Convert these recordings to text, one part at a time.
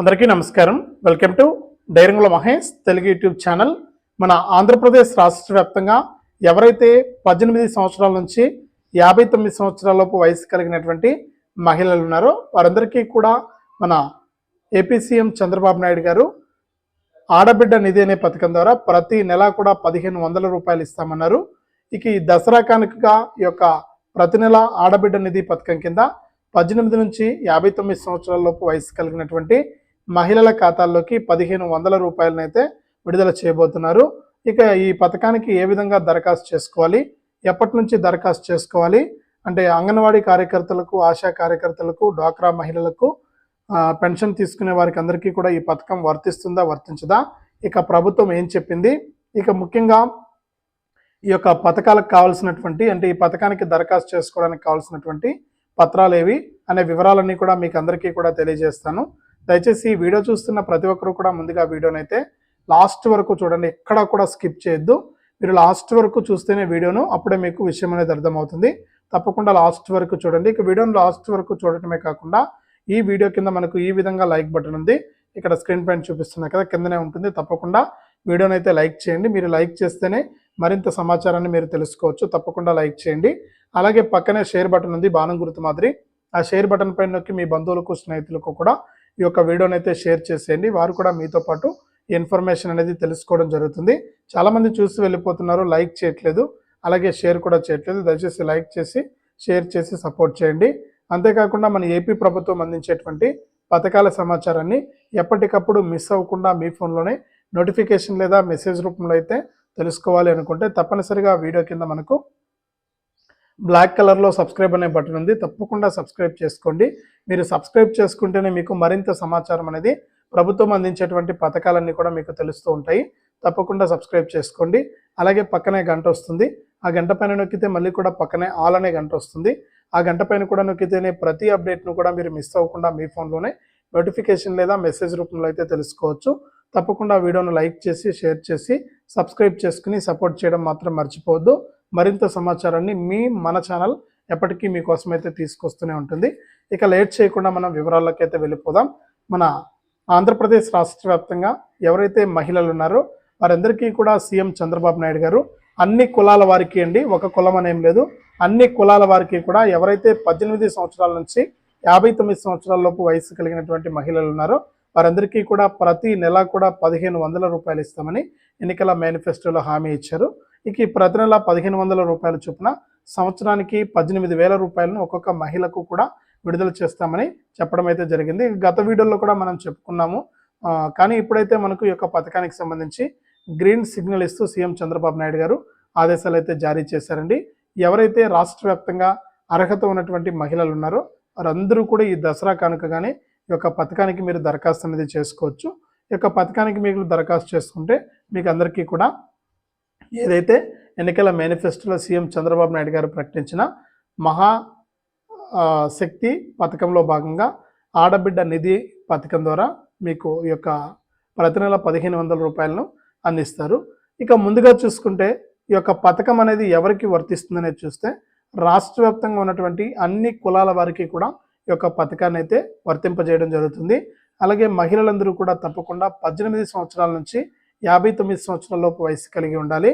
అందరికీ నమస్కారం. Welcome to డైరంగుల మహేష్ తెలుగు యూట్యూబ్ ఛానల్. మన ఆంధ్రప్రదేశ్ రాష్ట్ర వ్యాప్తంగా ఎవరైతే పద్దెనిమిది సంవత్సరాల నుంచి యాభై తొమ్మిది సంవత్సరాలలోపు వయసు కలిగినటువంటి మహిళలు ఉన్నారో వారందరికీ కూడా మన ఏపీ సీఎం చంద్రబాబు నాయుడు గారు ఆడబిడ్డ నిధి అనే పథకం ద్వారా ప్రతి నెల కూడా పదిహేను వందల రూపాయలు ఇస్తామన్నారు. ఇక ఈ దసరా కానుకగా ఈ యొక్క ప్రతి నెల ఆడబిడ్డ నిధి పథకం కింద పద్దెనిమిది నుంచి యాభై తొమ్మిది సంవత్సరాల లోపు వయసు కలిగినటువంటి మహిళల ఖాతాల్లోకి పదిహేను వందల రూపాయలనైతే విడుదల చేయబోతున్నారు. ఇక ఈ పథకానికి ఏ విధంగా దరఖాస్తు చేసుకోవాలి? ఎప్పటి నుంచి దరఖాస్తు చేసుకోవాలి? అంటే అంగన్వాడీ కార్యకర్తలకు ఆశా కార్యకర్తలకు డ్వాక్రా మహిళలకు పెన్షన్ తీసుకునే వారికి అందరికీ కూడా ఈ పథకం వర్తిస్తుందా వర్తించదా? ఇక ప్రభుత్వం ఏం చెప్పింది? ఇక ముఖ్యంగా ఈ యొక్క పథకాలకు కావాల్సినటువంటి అంటే ఈ పథకానికి దరఖాస్తు చేసుకోవడానికి కావాల్సినటువంటి పత్రాలు ఏవి? అనే వివరాలన్నీ కూడా మీకు అందరికీ కూడా తెలియజేస్తాను. దయచేసి ఈ వీడియో చూస్తున్న ప్రతి ఒక్కరు కూడా ముందుగా వీడియోని అయితే లాస్ట్ వరకు చూడండి ఎక్కడా కూడా స్కిప్ చేయొద్దు. మీరు లాస్ట్ వరకు చూస్తేనే వీడియోను అప్పుడే మీకు విషయం అనేది అర్థమవుతుంది. తప్పకుండా లాస్ట్ వరకు చూడండి. ఇక వీడియోను లాస్ట్ వరకు చూడటమే కాకుండా ఈ వీడియో కింద మనకు ఈ విధంగా లైక్ బటన్ ఉంది. ఇక్కడ స్క్రీన్ పైన చూపిస్తున్నా కదా కిందనే ఉంటుంది. తప్పకుండా వీడియోని అయితే లైక్ చేయండి. మీరు లైక్ చేస్తేనే మరింత సమాచారాన్ని మీరు తెలుసుకోవచ్చు. తప్పకుండా లైక్ చేయండి. అలాగే పక్కనే షేర్ బటన్ ఉంది బాణం గుర్తు మాదిరి. ఆ షేర్ బటన్ పైన నొక్కి మీ బంధువులకు స్నేహితులకు కూడా ఈ యొక్క వీడియోని అయితే షేర్ చేసేయండి. వారు కూడా మీతో పాటు ఇన్ఫర్మేషన్ అనేది తెలుసుకోవడం జరుగుతుంది. చాలామంది చూసి వెళ్ళిపోతున్నారు లైక్ చేయట్లేదు. అలాగే షేర్ కూడా చేయట్లేదు. దయచేసి లైక్ చేసి షేర్ చేసి సపోర్ట్ చేయండి. అంతేకాకుండా మన ఏపీ ప్రభుత్వం అందించేటువంటి పథకాల సమాచారాన్ని ఎప్పటికప్పుడు మిస్ అవ్వకుండా మీ ఫోన్లోనే నోటిఫికేషన్ లేదా మెసేజ్ రూపంలో అయితే తెలుసుకోవాలి అనుకుంటే తప్పనిసరిగా వీడియో కింద మనకు బ్లాక్ కలర్లో సబ్స్క్రైబ్ అనే బటన్ ఉంది. తప్పకుండా సబ్స్క్రైబ్ చేసుకోండి. మీరు సబ్స్క్రైబ్ చేసుకుంటేనే మీకు మరింత సమాచారం అనేది ప్రభుత్వం అందించేటువంటి పథకాలన్నీ కూడా మీకు తెలుస్తూ ఉంటాయి. తప్పకుండా సబ్స్క్రైబ్ చేసుకోండి. అలాగే పక్కనే గంట వస్తుంది. ఆ గంట పైన నొక్కితే మళ్ళీ కూడా పక్కనే ఆల్ అనే గంట వస్తుంది. ఆ గంట పైన కూడా నొక్కితేనే ప్రతి అప్డేట్ను కూడా మీరు మిస్ అవ్వకుండా మీ ఫోన్లోనే నోటిఫికేషన్ లేదా మెసేజ్ రూపంలో అయితే తెలుసుకోవచ్చు. తప్పకుండా వీడియోను లైక్ చేసి షేర్ చేసి సబ్స్క్రైబ్ చేసుకుని సపోర్ట్ చేయడం మాత్రం మర్చిపోవద్దు. మరింత సమాచారాన్ని మీ మన ఛానల్ ఎప్పటికీ మీకోసం అయితే తీసుకొస్తూనే ఉంటుంది. ఇక లేట్ చేయకుండా మనం వివరాల్లోకి అయితే వెళ్ళిపోదాం. మన ఆంధ్రప్రదేశ్ రాష్ట్ర వ్యాప్తంగా ఎవరైతే మహిళలు ఉన్నారో వారందరికీ కూడా సీఎం చంద్రబాబు నాయుడు గారు అన్ని కులాల వారికి అండి ఒక కులం అనేం లేదు. అన్ని కులాల వారికి కూడా ఎవరైతే పద్దెనిమిది సంవత్సరాల నుంచి యాభై తొమ్మిది సంవత్సరాల లోపు వయసు కలిగినటువంటి మహిళలు ఉన్నారో వారందరికీ కూడా ప్రతి నెల కూడా పదిహేను వందల రూపాయలు ఇస్తామని ఎన్నికల మేనిఫెస్టోలో హామీ ఇచ్చారు. ఇక ఈ ప్రతి నెల పదిహేను వందల రూపాయల చొప్పున సంవత్సరానికి పద్దెనిమిది వేల రూపాయలను ఒక్కొక్క మహిళకు కూడా విడుదల చేస్తామని చెప్పడం అయితే జరిగింది. గత వీడియోలో కూడా మనం చెప్పుకున్నాము. కానీ ఇప్పుడైతే మనకు ఈ యొక్క పథకానికి సంబంధించి గ్రీన్ సిగ్నల్ ఇస్తూ సీఎం చంద్రబాబు నాయుడు గారు ఆదేశాలు అయితే జారీ చేశారండి. ఎవరైతే రాష్ట్ర వ్యాప్తంగా అర్హత ఉన్నటువంటి మహిళలు ఉన్నారో వారందరూ కూడా ఈ దసరా కానుకగానే ఈ యొక్క పథకానికి మీరు దరఖాస్తు అనేది చేసుకోవచ్చు. ఈ యొక్క పథకానికి మీకు దరఖాస్తు చేసుకుంటే మీకు అందరికీ కూడా ఏదైతే ఎన్నికల మేనిఫెస్టోలో సీఎం చంద్రబాబు నాయుడు గారు ప్రకటించిన మహా శక్తి పథకంలో భాగంగా ఆడబిడ్డ నిధి పథకం ద్వారా మీకు ఈ యొక్క ప్రతి నెల పదిహేను వందల రూపాయలను అందిస్తారు. ఇక ముందుగా చూసుకుంటే ఈ యొక్క పథకం అనేది ఎవరికి వర్తిస్తుందనేది చూస్తే రాష్ట్ర వ్యాప్తంగా ఉన్నటువంటి అన్ని కులాల వారికి కూడా ఈ యొక్క పథకాన్ని అయితే వర్తింపజేయడం జరుగుతుంది. అలాగే మహిళలందరూ కూడా తప్పకుండా పద్దెనిమిది సంవత్సరాల నుంచి యాభై తొమ్మిది సంవత్సరాల లోపు వయసు కలిగి ఉండాలి.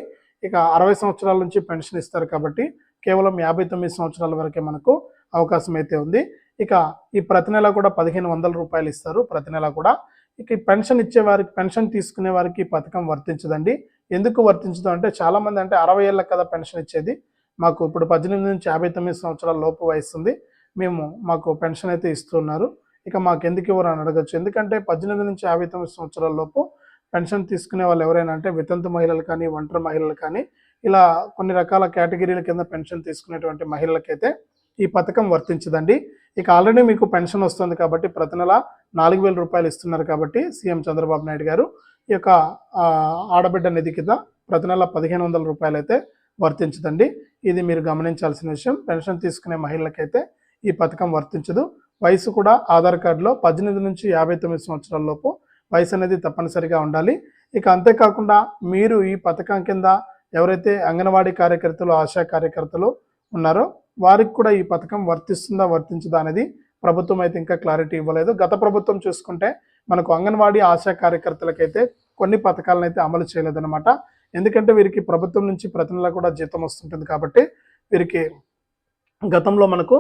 ఇక అరవై సంవత్సరాల నుంచి పెన్షన్ ఇస్తారు కాబట్టి కేవలం యాభై తొమ్మిది సంవత్సరాల వరకే మనకు అవకాశం అయితే ఉంది. ఇక ఈ ప్రతి నెల కూడా పదిహేను వందల రూపాయలు ఇస్తారు. ప్రతి నెల కూడా ఇక పెన్షన్ ఇచ్చే వారికి పెన్షన్ తీసుకునే వారికి ఈ పథకం వర్తించదండి. ఎందుకు వర్తించదు అంటే చాలామంది అంటే అరవై ఏళ్ళకి కదా పెన్షన్ ఇచ్చేది. మాకు ఇప్పుడు పద్దెనిమిది నుంచి యాభై తొమ్మిది సంవత్సరాల లోపు వయసు ఉంది. మేము మాకు పెన్షన్ అయితే ఇస్తున్నారు. ఇక మాకు ఎందుకు ఇవ్వరు అని అడగచ్చు. ఎందుకంటే పద్దెనిమిది నుంచి యాభై తొమ్మిది సంవత్సరాల లోపు పెన్షన్ తీసుకునే వాళ్ళు ఎవరైనా అంటే వితంతు మహిళలు కానీ ఒంటరి మహిళలు కానీ ఇలా కొన్ని రకాల కేటగిరీల కింద పెన్షన్ తీసుకునేటువంటి మహిళలకైతే ఈ పథకం వర్తించదండి. ఇక ఆల్రెడీ మీకు పెన్షన్ వస్తుంది కాబట్టి ప్రతి నెల నాలుగు వేల రూపాయలు ఇస్తున్నారు కాబట్టి సీఎం చంద్రబాబు నాయుడు గారు ఈ యొక్క ఆడబిడ్డ నిధి కింద ప్రతి నెల పదిహేను వందల రూపాయలు అయితే వర్తించదండి. ఇది మీరు గమనించాల్సిన విషయం. పెన్షన్ తీసుకునే మహిళలకైతే ఈ పథకం వర్తించదు. వయసు కూడా ఆధార్ కార్డులో పద్దెనిమిది నుంచి యాభై తొమ్మిది సంవత్సరాల లోపు వయసు అనేది తప్పనిసరిగా ఉండాలి. ఇక అంతేకాకుండా మీరు ఈ పథకం కింద ఎవరైతే అంగన్వాడీ కార్యకర్తలు ఆశా కార్యకర్తలు ఉన్నారో వారికి కూడా ఈ పథకం వర్తిస్తుందా వర్తించదా అనేది ప్రభుత్వం అయితే ఇంకా క్లారిటీ ఇవ్వలేదు. గత ప్రభుత్వం చూసుకుంటే మనకు అంగన్వాడీ ఆశా కార్యకర్తలకైతే కొన్ని పథకాలను అయితే అమలు చేయలేదన్నమాట. ఎందుకంటే వీరికి ప్రభుత్వం నుంచి ప్రతి నెల కూడా జీతం వస్తుంటుంది కాబట్టి వీరికి గతంలో మనకు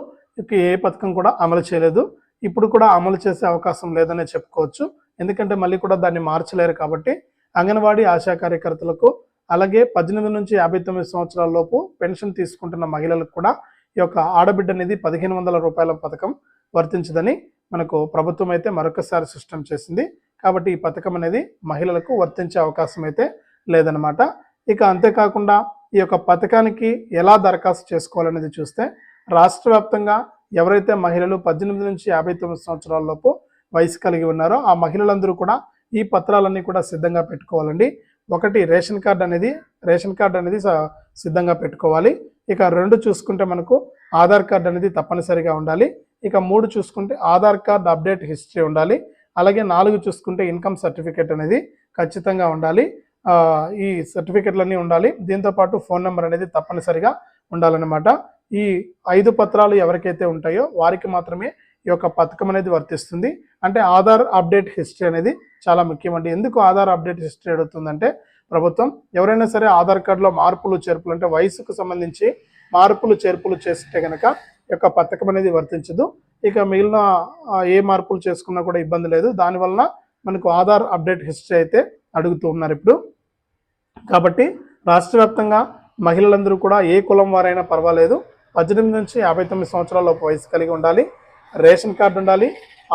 ఏ పథకం కూడా అమలు చేయలేదు. ఇప్పుడు కూడా అమలు చేసే అవకాశం లేదనే చెప్పుకోవచ్చు. ఎందుకంటే మళ్ళీ కూడా దాన్ని మార్చలేరు కాబట్టి అంగన్వాడీ ఆశా కార్యకర్తలకు అలాగే పద్దెనిమిది నుంచి యాభై తొమ్మిది సంవత్సరాల లోపు పెన్షన్ తీసుకుంటున్న మహిళలకు కూడా ఈ యొక్క ఆడబిడ్డ నిధి పదిహేను వందల రూపాయల పథకం వర్తించదని మనకు ప్రభుత్వం అయితే మరొకసారి సిస్టమ్ చేసింది. కాబట్టి ఈ పథకం అనేది మహిళలకు వర్తించే అవకాశం అయితే లేదనమాట ఇక అంతేకాకుండా ఈ యొక్క పథకానికి ఎలా దరఖాస్తు చేసుకోవాలనేది చూస్తే రాష్ట్ర వ్యాప్తంగా ఎవరైతే మహిళలు పద్దెనిమిది నుంచి యాభై తొమ్మిది సంవత్సరాల లోపు వయసు కలిగి ఉన్నారో ఆ మహిళలందరూ కూడా ఈ పత్రాలన్నీ కూడా సిద్ధంగా పెట్టుకోవాలండి. ఒకటి రేషన్ కార్డ్ అనేది రేషన్ కార్డ్ అనేది స- సిద్ధంగా పెట్టుకోవాలి. ఇక రెండు చూసుకుంటే మనకు ఆధార్ కార్డ్ అనేది తప్పనిసరిగా ఉండాలి. ఇక మూడు చూసుకుంటే ఆధార్ కార్డ్ అప్డేట్ హిస్టరీ ఉండాలి. అలాగే నాలుగు చూసుకుంటే ఇన్కమ్ సర్టిఫికేట్ అనేది ఖచ్చితంగా ఉండాలి. ఈ సర్టిఫికెట్లన్నీ ఉండాలి. దీంతో పాటు ఫోన్ నెంబర్ అనేది తప్పనిసరిగా ఉండాలన్నమాట. ఈ ఐదు పత్రాలు ఎవరికైతే ఉంటాయో వారికి మాత్రమే ఈ యొక్క పథకం అనేది వర్తిస్తుంది. అంటే ఆధార్ అప్డేట్ హిస్టరీ అనేది చాలా ముఖ్యమండి. ఎందుకు ఆధార్ అప్డేట్ హిస్టరీ అడుగుతుందంటే ప్రభుత్వం ఎవరైనా సరే ఆధార్ కార్డులో మార్పులు చేర్పులు అంటే వయసుకు సంబంధించి మార్పులు చేర్పులు చేస్తే కనుక ఈ యొక్క పథకం అనేది వర్తించదు. ఇక మిగిలిన ఏ మార్పులు చేసుకున్నా కూడా ఇబ్బంది లేదు. దానివలన మనకు ఆధార్ అప్డేట్ హిస్టరీ అయితే అడుగుతూ ఉన్నారు ఇప్పుడు. కాబట్టి రాష్ట్ర వ్యాప్తంగా మహిళలందరూ కూడా ఏ కులం వారైనా పర్వాలేదు. పద్దెనిమిది నుంచి యాభై తొమ్మిది సంవత్సరాల లోపు వయసు కలిగి ఉండాలి. రేషన్ కార్డు ఉండాలి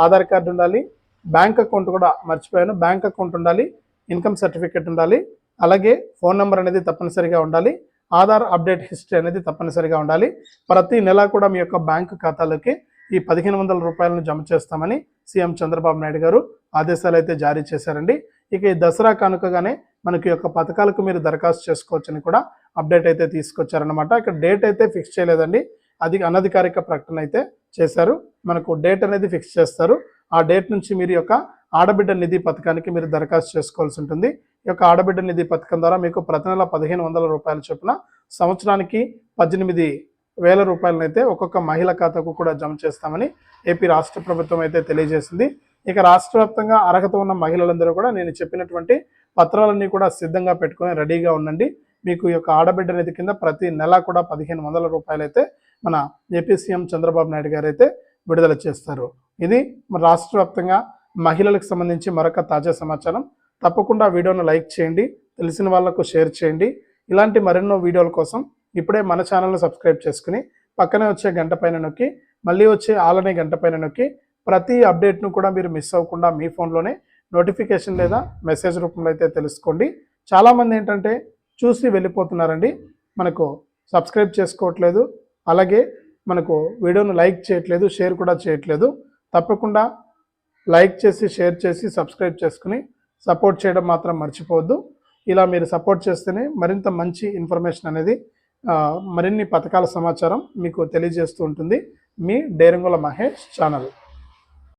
ఆధార్ కార్డు ఉండాలి బ్యాంక్ అకౌంట్ కూడా మర్చిపోయాను. బ్యాంక్ అకౌంట్ ఉండాలి ఇన్కమ్ సర్టిఫికేట్ ఉండాలి అలాగే ఫోన్ నెంబర్ అనేది తప్పనిసరిగా ఉండాలి ఆధార్ అప్డేట్ హిస్టరీ అనేది తప్పనిసరిగా ఉండాలి. ప్రతి నెల కూడా మీ యొక్క బ్యాంకు ఖాతాలోకి ఈ పదిహేను వందల రూపాయలను జమ చేస్తామని సీఎం చంద్రబాబు నాయుడు గారు ఆదేశాలు అయితే జారీ చేశారండి. ఇక ఈ దసరా కానుకగానే మనకి యొక్క పథకాలకు మీరు దరఖాస్తు చేసుకోవచ్చని కూడా అప్డేట్ అయితే తీసుకొచ్చారనమాట ఇక్కడ డేట్ అయితే ఫిక్స్ చేయలేదండి. అది అనధికారిక ప్రకటన అయితే చేశారు. మనకు డేట్ అనేది ఫిక్స్ చేస్తారు. ఆ డేట్ నుంచి మీరు యొక్క ఆడబిడ్డ నిధి పథకానికి మీరు దరఖాస్తు చేసుకోవాల్సి ఉంటుంది. ఈ యొక్క ఆడబిడ్డ నిధి పథకం ద్వారా మీకు ప్రతి నెల పదిహేను వందల రూపాయల చొప్పున సంవత్సరానికి పద్దెనిమిది వేల రూపాయలనైతే ఒక్కొక్క మహిళ ఖాతాకు కూడా జమ చేస్తామని ఏపీ రాష్ట్ర ప్రభుత్వం అయితే తెలియజేసింది. ఇక రాష్ట్ర వ్యాప్తంగా అర్హత ఉన్న మహిళలందరూ కూడా నేను చెప్పినటువంటి పత్రాలన్నీ కూడా సిద్ధంగా పెట్టుకొని రెడీగా ఉండండి. మీకు ఈ యొక్క ఆడబిడ్డ నిధి కింద ప్రతి నెల కూడా పదిహేను వందల రూపాయలు అయితే మన ఏపీ సీఎం చంద్రబాబు నాయుడు గారు అయితే విడుదల చేస్తారు. ఇది మన రాష్ట్ర వ్యాప్తంగా మహిళలకు సంబంధించి మరొక తాజా సమాచారం. తప్పకుండా వీడియోను లైక్ చేయండి తెలిసిన వాళ్ళకు షేర్ చేయండి. ఇలాంటి మరెన్నో వీడియోల కోసం ఇప్పుడే మన ఛానల్ను సబ్స్క్రైబ్ చేసుకుని పక్కనే వచ్చే గంట పైన నొక్కి మళ్ళీ వచ్చే ఆలనే గంట పైన నొక్కి ప్రతి అప్డేట్ను కూడా మీరు మిస్ అవ్వకుండా మీ ఫోన్లోనే నోటిఫికేషన్ లేదా మెసేజ్ రూపంలో అయితే తెలుసుకోండి. చాలామంది ఏంటంటే చూసి వెళ్ళిపోతున్నారండి. మనకు సబ్స్క్రైబ్ చేసుకోవట్లేదు. అలాగే మనకు వీడియోను లైక్ చేయట్లేదు షేర్ కూడా చేయట్లేదు. తప్పకుండా లైక్ చేసి షేర్ చేసి సబ్స్క్రైబ్ చేసుకుని సపోర్ట్ చేయడం మాత్రం మర్చిపోవద్దు. ఇలా మీరు సపోర్ట్ చేస్తేనే మరింత మంచి ఇన్ఫర్మేషన్ అనేది మరిన్ని పథకాల సమాచారం మీకు తెలియజేస్తూ ఉంటుంది. మీ డేరంగుల మహేష్ ఛానల్.